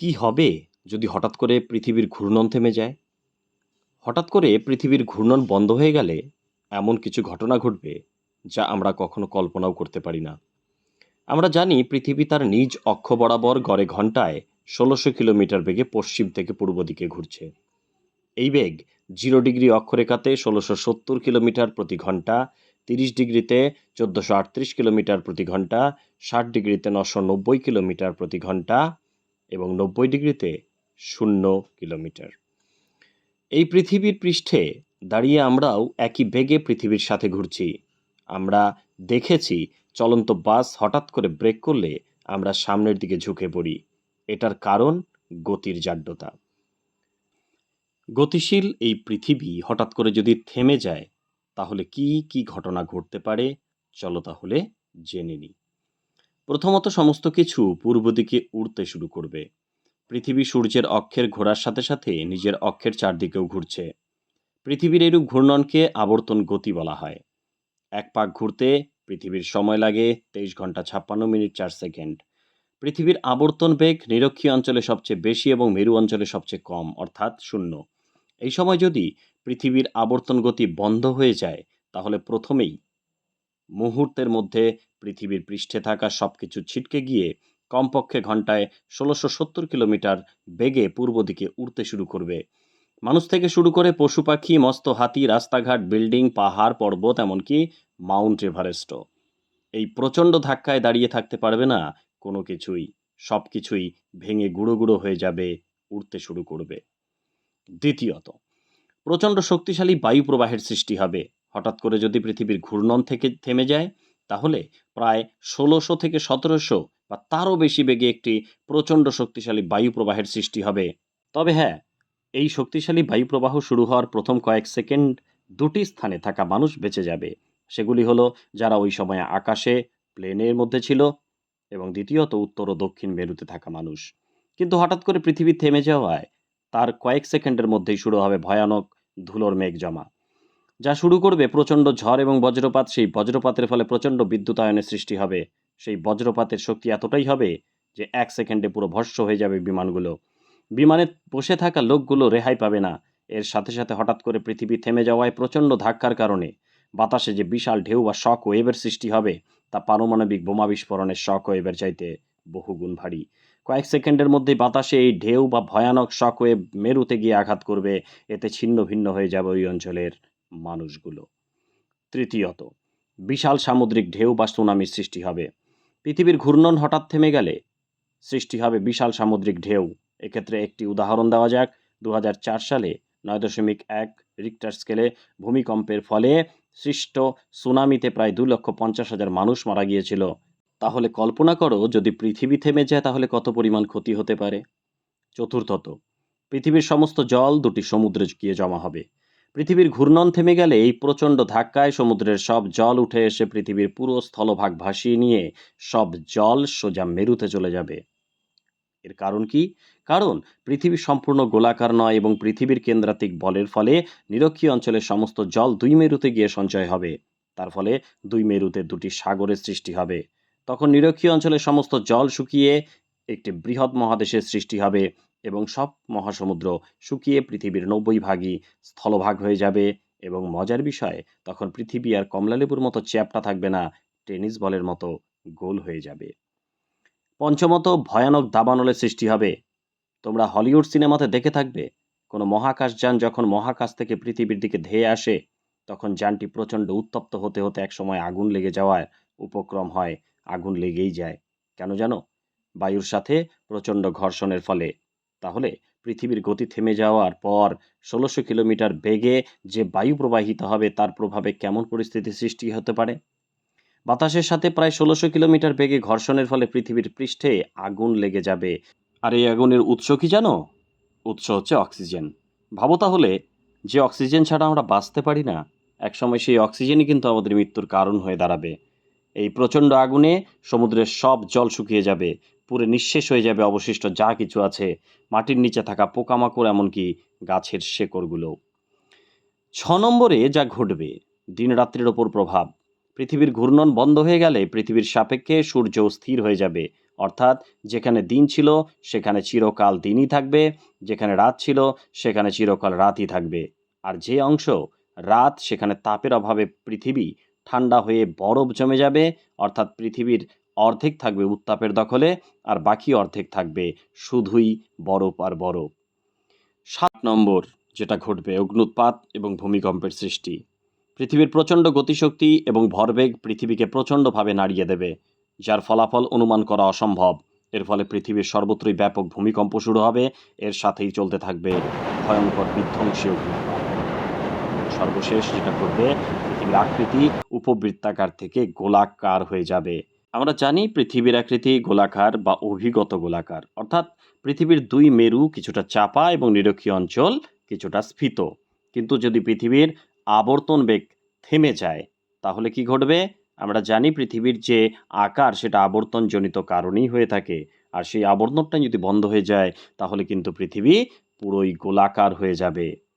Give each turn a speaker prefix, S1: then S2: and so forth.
S1: কি হবে যদি হঠাৎ করে পৃথিবীর ঘূর্ণন থেমে যায়? হঠাৎ করে পৃথিবীর ঘূর্ণন বন্ধ হয়ে গেলে এমন কিছু ঘটনা ঘটবে যা আমরা কখনো কল্পনাও করতে পারি না। আমরা জানি পৃথিবী তার নিজ অক্ষ বরাবর গড়ে ঘন্টায় ষোলোশো কিলোমিটার বেগে পশ্চিম থেকে পূর্ব দিকে ঘুরছে। এই বেগ জিরো ডিগ্রি অক্ষরেখাতে ষোলোশো সত্তর কিলোমিটার প্রতি ঘণ্টা, তিরিশ ডিগ্রিতে চোদ্দোশো আটত্রিশ কিলোমিটার প্রতি ঘণ্টা, ষাট ডিগ্রিতে নশো নব্বই কিলোমিটার প্রতি ঘণ্টা এবং নব্বই ডিগ্রিতে শূন্য কিলোমিটার। এই পৃথিবীর পৃষ্ঠে দাঁড়িয়ে আমরাও একই বেগে পৃথিবীর সাথে ঘুরছি। আমরা দেখেছি চলন্ত বাস হঠাৎ করে ব্রেক করলে আমরা সামনের দিকে ঝুঁকে পড়ি। এটার কারণ গতির জাড্যতা গতিশীল এই পৃথিবী হঠাৎ করে যদি থেমে যায়, তাহলে কি কি ঘটনা ঘটতে পারে? চলো তাহলে জেনে নিই। প্রথমত সমস্ত কিছু পূর্ব দিকে উড়তে শুরু করবে। পৃথিবী সূর্যের অক্ষের ঘোরার সাথে সাথে নিজের অক্ষের চারদিকেও ঘুরছে। পৃথিবীর এরূপ ঘূর্ণনকে আবর্তন গতি বলা হয়। এক পাক ঘুরতে পৃথিবীর সময় লাগে তেইশ ঘণ্টা ছাপ্পান্ন মিনিট চার সেকেন্ড। পৃথিবীর আবর্তন বেগ নিরক্ষীয় অঞ্চলে সবচেয়ে বেশি এবং মেরু অঞ্চলে সবচেয়ে কম, অর্থাৎ শূন্য। এই সময় যদি পৃথিবীর আবর্তন গতি বন্ধ হয়ে যায়, তাহলে প্রথমেই মুহূর্তের মধ্যে পৃথিবীর পৃষ্ঠে থাকা সব কিছু ছিটকে গিয়ে কমপক্ষে ঘন্টায় ষোলোশো সত্তর কিলোমিটার বেগে পূর্ব দিকে উড়তে শুরু করবে। মানুষ থেকে শুরু করে পশু পাখি, মস্ত হাতি, রাস্তাঘাট, বিল্ডিং, পাহাড়, পর্বত, এমনকি মাউন্ট এভারেস্টও। এই প্রচণ্ড ধাক্কায় দাঁড়িয়ে থাকতে পারবে না কোনো কিছুই। সব কিছুই ভেঙে গুঁড়ো গুঁড়ো হয়ে যাবে, উড়তে শুরু করবে। দ্বিতীয়ত, প্রচণ্ড শক্তিশালী বায়ু প্রবাহের সৃষ্টি হবে। হঠাৎ করে যদি পৃথিবীর ঘূর্ণন থেকে থেমে যায়, তাহলে প্রায় ষোলোশো থেকে সতেরোশো বা তারও বেশি বেগে একটি প্রচণ্ড শক্তিশালী বায়ু প্রবাহের সৃষ্টি হবে। তবে হ্যাঁ এই শক্তিশালী বায়ু প্রবাহ শুরু হওয়ার প্রথম কয়েক সেকেন্ড দুটি স্থানে থাকা মানুষ বেঁচে যাবে। সেগুলি হলো, যারা ওই সময় আকাশে, প্লেনের মধ্যে ছিল, এবং দ্বিতীয়ত উত্তর ও দক্ষিণ মেরুতে থাকা মানুষ। কিন্তু হঠাৎ করে পৃথিবী থেমে যাওয়ায় তার কয়েক সেকেন্ডের মধ্যেই শুরু হবে ভয়ানক ধুলোর মেঘ জমা যা শুরু করবে প্রচণ্ড ঝড় এবং বজ্রপাত, সেই বজ্রপাতের ফলে প্রচণ্ড বিদ্যুতায়নের সৃষ্টি হবে। সেই বজ্রপাতের শক্তি এতটাই হবে যে এক সেকেন্ডে পুরো ভস্য হয়ে যাবে বিমানগুলো। বিমানে বসে থাকা লোকগুলো রেহাই পাবে না। এর সাথে সাথে হঠাৎ করে পৃথিবী থেমে যাওয়ায় প্রচণ্ড ধাক্কার কারণে। বাতাসে যে বিশাল ঢেউ বা শক ওয়েভের সৃষ্টি হবে, তা পারমাণবিক বোমা বিস্ফোরণের শক ওয়েভের চাইতে বহুগুণ ভারী। কয়েক সেকেন্ডের মধ্যেই বাতাসে এই ঢেউ বা ভয়ানক শক ওয়েভ মেরুতে গিয়ে আঘাত করবে। এতে ছিন্ন ভিন্ন হয়ে যাবে ওই অঞ্চলের মানুষগুলো। তৃতীয়ত, বিশাল সামুদ্রিক ঢেউ বা সুনামির সৃষ্টি হবে। পৃথিবীর ঘূর্ণন হঠাৎ থেমে গেলে সৃষ্টি হবে বিশাল সামুদ্রিক ঢেউ। এক্ষেত্রে একটি উদাহরণ দেওয়া যাক। দু হাজার চার সালে নয় দশমিক এক রিক্টার স্কেলে ভূমিকম্পের ফলে সৃষ্ট সুনামিতে প্রায় দু লক্ষ পঞ্চাশ হাজার মানুষ মারা গিয়েছিল। তাহলে কল্পনা করো, যদি পৃথিবী থেমে যায়, তাহলে কত পরিমাণ ক্ষতি হতে পারে? চতুর্থত, পৃথিবীর সমস্ত জল দুটি সমুদ্রে গিয়ে জমা হবে। পৃথিবীর ঘূর্ণন থেমে গেলে এই প্রচণ্ড ধাক্কায় সমুদ্রের সব জল উঠে এসে পৃথিবীর পুরো স্থলভাগ ভাসিয়ে নিয়ে সব জল সোজা মেরুতে চলে যাবে। এর কারণ কি? কারণ পৃথিবী সম্পূর্ণ গোলাকার নয় এবং পৃথিবীর কেন্দ্রাতিক বলের ফলে নিরক্ষীয় অঞ্চলের সমস্ত জল দুই মেরুতে গিয়ে সঞ্চয় হবে। তার ফলে দুই মেরুতে দুটি সাগরের সৃষ্টি হবে। তখন নিরক্ষীয় অঞ্চলের সমস্ত জল শুকিয়ে একটি বৃহৎ মহাদেশের সৃষ্টি হবে। এবং সব মহাসমুদ্র শুকিয়ে পৃথিবীর নব্বই ভাগই স্থলভাগ হয়ে যাবে এবং মজার বিষয়, তখন পৃথিবী আর কমলালেবুর মতো চ্যাপটা থাকবে না, টেনিস বলের মতো গোল হয়ে যাবে। পঞ্চমত, ভয়ানক দাবানলের সৃষ্টি হবে। তোমরা হলিউড সিনেমাতে দেখে থাকবে, কোনো মহাকাশযান যখন মহাকাশ থেকে পৃথিবীর দিকে ধেয়ে আসে, তখন যানটি প্রচণ্ড উত্তপ্ত হতে হতে একসময় আগুন লেগে যাওয়ার উপক্রম হয়, আগুন লেগেই যায়। কেন জানো? বায়ুর সাথে প্রচণ্ড ঘর্ষণের ফলে। তাহলে পৃথিবীর গতি থেমে যাওয়ার পর ষোলোশো কিলোমিটার বেগে যে বায়ু প্রবাহিত হবে, তার প্রভাবে কেমন পরিস্থিতি সৃষ্টি হতে পারে? বাতাসের সাথে প্রায় ষোলোশো কিলোমিটার বেগে ঘর্ষণের ফলে পৃথিবীর পৃষ্ঠে আগুন লেগে যাবে। আর এই আগুনের উৎস কি জানো? উৎস হচ্ছে অক্সিজেন। ভাবো তাহলে, যে অক্সিজেন ছাড়া আমরা বাঁচতে পারি না, একসময় সেই অক্সিজেনই কিন্তু আমাদের মৃত্যুর কারণ হয়ে দাঁড়াবে। এই প্রচণ্ড আগুনে সমুদ্রের সব জল শুকিয়ে যাবে পুরে নিঃশেষ হয়ে যাবে অবশিষ্ট যা কিছু আছে, মাটির নিচে থাকা পোকামাকড় এমনকি গাছের শেকড়গুলো। ছ নম্বরে যা ঘটবে দিন রাত্রির ওপর প্রভাব। পৃথিবীর ঘূর্ণন বন্ধ হয়ে গেলে পৃথিবীর সাপেক্ষে সূর্য স্থির হয়ে যাবে, অর্থাৎ যেখানে দিন ছিল, সেখানে চিরকাল দিনই থাকবে, যেখানে রাত ছিল, সেখানে চিরকাল রাতই থাকবে। আর যে অংশ, রাত, সেখানে তাপের অভাবে পৃথিবী ঠান্ডা হয়ে বরফ জমে যাবে, অর্থাৎ পৃথিবীর অর্ধেক থাকবে উত্তাপের দখলে আর বাকি অর্ধেক থাকবে শুধুই বরফ আর বরফ। সাত নম্বর, যেটা ঘটবে অগ্নুৎপাত এবং ভূমিকম্পের সৃষ্টি। পৃথিবীর প্রচণ্ড গতিশক্তি এবং ভরবেগ পৃথিবীকে প্রচণ্ডভাবে নাড়িয়ে দেবে, যার ফলাফল অনুমান করা অসম্ভব। এর ফলে পৃথিবীর সর্বত্রই ব্যাপক ভূমিকম্প শুরু হবে, এর সাথেই চলতে থাকবে ভয়ঙ্কর বিধ্বংসী অগ্নুৎপাত। সর্বশেষ যেটা করবে পৃথিবীর আকৃতি উপবৃত্তাকার থেকে গোলাকার হয়ে যাবে। আমরা জানি পৃথিবীর আকৃতি গোলাকার বা অভিগত গোলাকার। অর্থাৎ পৃথিবীর দুই মেরু কিছুটা চাপা এবং নিরক্ষীয় অঞ্চল কিছুটা স্ফীত। কিন্তু যদি পৃথিবীর আবর্তন বেগ থেমে যায়, তাহলে কি ঘটবে? আমরা জানি পৃথিবীর যে আকার সেটা আবর্তনজনিত কারণেই হয়ে থাকে। আর সেই আবর্তনটা যদি বন্ধ হয়ে যায়, তাহলে কিন্তু পৃথিবী পুরোই গোলাকার হয়ে যাবে।